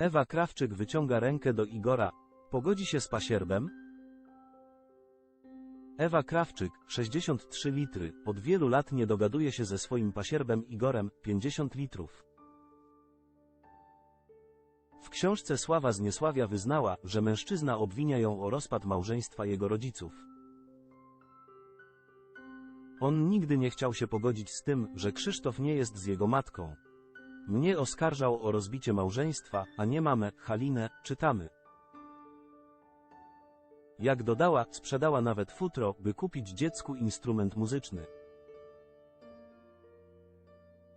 Ewa Krawczyk wyciąga rękę do Igora. Pogodzi się z pasierbem? Ewa Krawczyk, 63 litry, od wielu lat nie dogaduje się ze swoim pasierbem Igorem, 50 litrów. W książce Sława Zniesławia wyznała, że mężczyzna obwinia ją o rozpad małżeństwa jego rodziców. On nigdy nie chciał się pogodzić z tym, że Krzysztof nie jest z jego matką. Mnie oskarżał o rozbicie małżeństwa, a nie mamę, Halinę, czytamy. Jak dodała, sprzedała nawet futro, by kupić dziecku instrument muzyczny.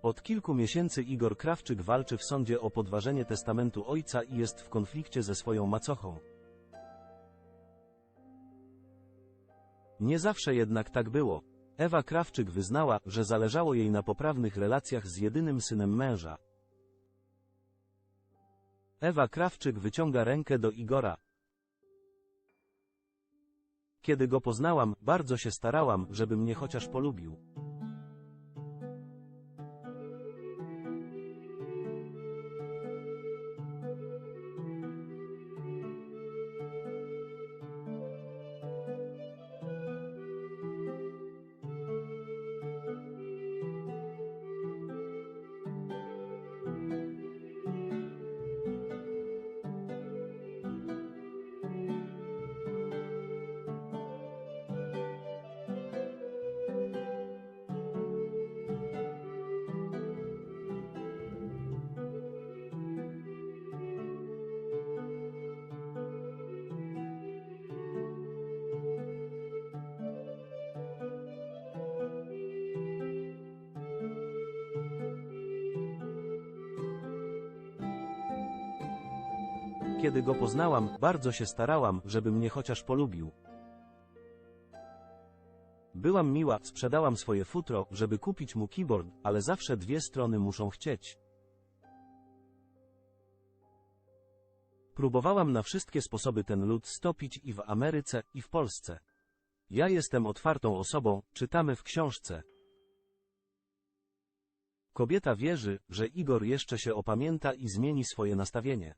Od kilku miesięcy Igor Krawczyk walczy w sądzie o podważenie testamentu ojca i jest w konflikcie ze swoją macochą. Nie zawsze jednak tak było. Ewa Krawczyk wyznała, że zależało jej na poprawnych relacjach z jedynym synem męża. Ewa Krawczyk wyciąga rękę do Igora. Kiedy go poznałam, bardzo się starałam, żeby mnie chociaż polubił. Kiedy go poznałam, bardzo się starałam, żeby mnie chociaż polubił. Byłam miła, sprzedałam swoje futro, żeby kupić mu keyboard, ale zawsze dwie strony muszą chcieć. Próbowałam na wszystkie sposoby ten lud stopić i w Ameryce, i w Polsce. Ja jestem otwartą osobą, czytamy w książce. Kobieta wierzy, że Igor jeszcze się opamięta i zmieni swoje nastawienie.